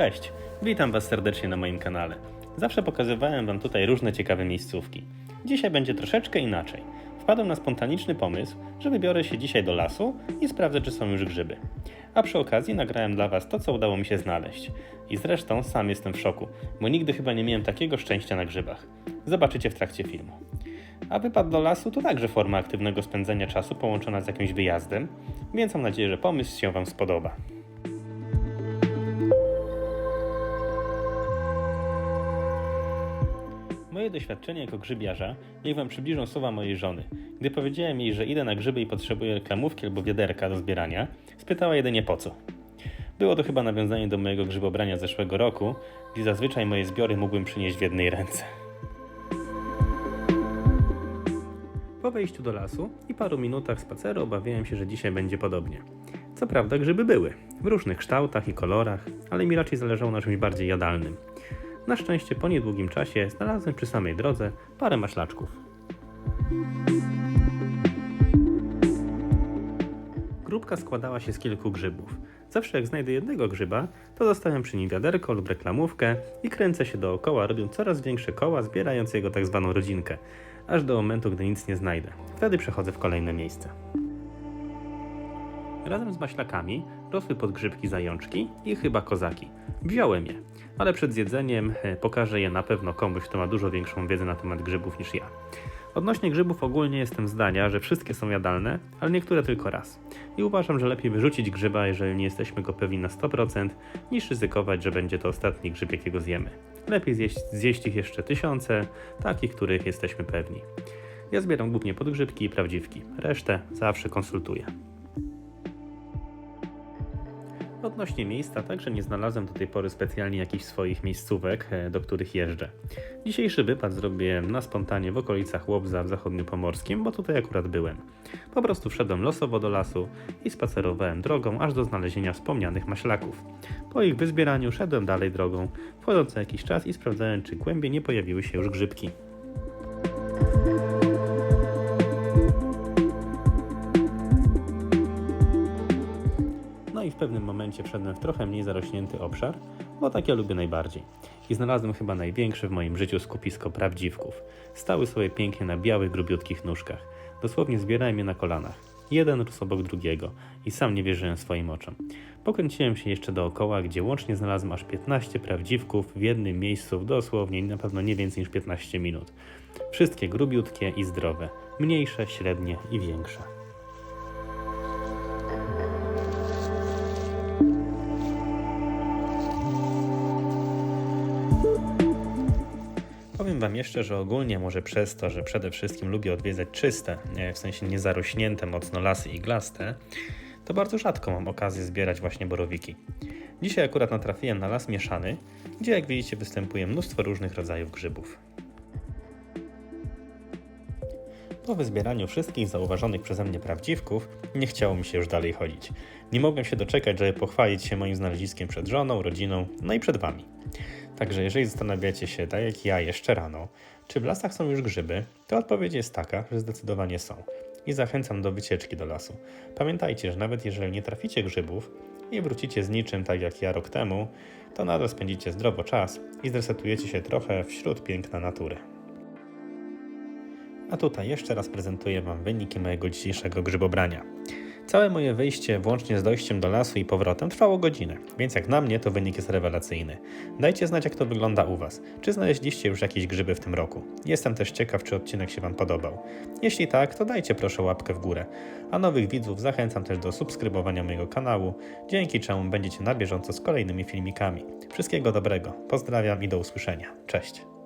Cześć, witam Was serdecznie na moim kanale. Zawsze pokazywałem Wam tutaj różne ciekawe miejscówki. Dzisiaj będzie troszeczkę inaczej. Wpadłem na spontaniczny pomysł, że wybiorę się dzisiaj do lasu i sprawdzę, czy są już grzyby. A przy okazji nagrałem dla Was to, co udało mi się znaleźć. I zresztą sam jestem w szoku, bo nigdy chyba nie miałem takiego szczęścia na grzybach. Zobaczycie w trakcie filmu. A wypad do lasu to także forma aktywnego spędzenia czasu połączona z jakimś wyjazdem, więc mam nadzieję, że pomysł się Wam spodoba. Moje doświadczenie jako grzybiarza niech Wam przybliżą słowa mojej żony. Gdy powiedziałem jej, że idę na grzyby i potrzebuję reklamówki albo wiaderka do zbierania, spytała jedynie po co. Było to chyba nawiązanie do mojego grzybobrania z zeszłego roku, gdzie zazwyczaj moje zbiory mógłbym przynieść w jednej ręce. Po wejściu do lasu i paru minutach spaceru obawiałem się, że dzisiaj będzie podobnie. Co prawda grzyby były, w różnych kształtach i kolorach, ale mi raczej zależało na czymś bardziej jadalnym. Na szczęście po niedługim czasie znalazłem przy samej drodze parę maślaczków. Grupka składała się z kilku grzybów. Zawsze jak znajdę jednego grzyba, to zostawiam przy nim wiaderko lub reklamówkę i kręcę się dookoła, robiąc coraz większe koła, zbierając jego tak zwaną rodzinkę, aż do momentu, gdy nic nie znajdę. Wtedy przechodzę w kolejne miejsce. Razem z maślakami rosły podgrzybki zajączki i chyba kozaki. Wziąłem je, ale przed zjedzeniem e, pokażę je na pewno komuś, kto ma dużo większą wiedzę na temat grzybów niż ja. Odnośnie grzybów ogólnie jestem zdania, że wszystkie są jadalne, ale niektóre tylko raz. I uważam, że lepiej wyrzucić grzyba, jeżeli nie jesteśmy go pewni na 100%, niż ryzykować, że będzie to ostatni grzyb, jakiego zjemy. Lepiej zjeść, zjeść ich jeszcze tysiące, takich, których jesteśmy pewni. Ja zbieram głównie podgrzybki i prawdziwki, resztę zawsze konsultuję. Odnośnie miejsca, także nie znalazłem do tej pory specjalnie jakichś swoich miejscówek, e, do których jeżdżę. Dzisiejszy wypad zrobiłem na spontanie w okolicach Łobza w zachodniopomorskim, bo tutaj akurat byłem. Po prostu wszedłem losowo do lasu i spacerowałem drogą aż do znalezienia wspomnianych maślaków. Po ich wyzbieraniu szedłem dalej drogą, wchodząc co jakiś czas i sprawdzałem, czy głębiej nie pojawiły się już grzybki. W pewnym momencie wszedłem w trochę mniej zarośnięty obszar, bo tak ja lubię najbardziej. I znalazłem chyba największe w moim życiu skupisko prawdziwków. Stały sobie pięknie na białych, grubiutkich nóżkach. Dosłownie zbierałem je na kolanach. Jeden rósł obok drugiego i sam nie wierzyłem swoim oczom. Pokręciłem się jeszcze dookoła, gdzie łącznie znalazłem aż 15 prawdziwków w jednym miejscu dosłownie na pewno nie więcej niż 15 minut. Wszystkie grubiutkie i zdrowe, mniejsze, średnie i większe. Wam jeszcze, że ogólnie może przez to, że przede wszystkim lubię odwiedzać czyste, e, w sensie niezarośnięte mocno lasy iglaste, to bardzo rzadko mam okazję zbierać właśnie borowiki. Dzisiaj akurat natrafiłem na las mieszany, gdzie jak widzicie występuje mnóstwo różnych rodzajów grzybów. Po wyzbieraniu wszystkich zauważonych przeze mnie prawdziwków, nie chciało mi się już dalej chodzić. Nie mogłem się doczekać, żeby pochwalić się moim znaleziskiem przed żoną, rodziną, no i przed Wami. Także jeżeli zastanawiacie się, tak jak ja jeszcze rano, czy w lasach są już grzyby, to odpowiedź jest taka, że zdecydowanie są. I zachęcam do wycieczki do lasu. Pamiętajcie, że nawet jeżeli nie traficie grzybów i wrócicie z niczym tak jak ja rok temu, to nadal spędzicie zdrowo czas i zresetujecie się trochę wśród piękna natury. A tutaj jeszcze raz prezentuję Wam wyniki mojego dzisiejszego grzybobrania. Całe moje wyjście, włącznie z dojściem do lasu i powrotem, trwało godzinę, więc jak na mnie to wynik jest rewelacyjny. Dajcie znać, jak to wygląda u Was. Czy znaleźliście już jakieś grzyby w tym roku? Jestem też ciekaw, czy odcinek się Wam podobał. Jeśli tak, to dajcie proszę łapkę w górę. A nowych widzów zachęcam też do subskrybowania mojego kanału, dzięki czemu będziecie na bieżąco z kolejnymi filmikami. Wszystkiego dobrego, pozdrawiam i do usłyszenia. Cześć!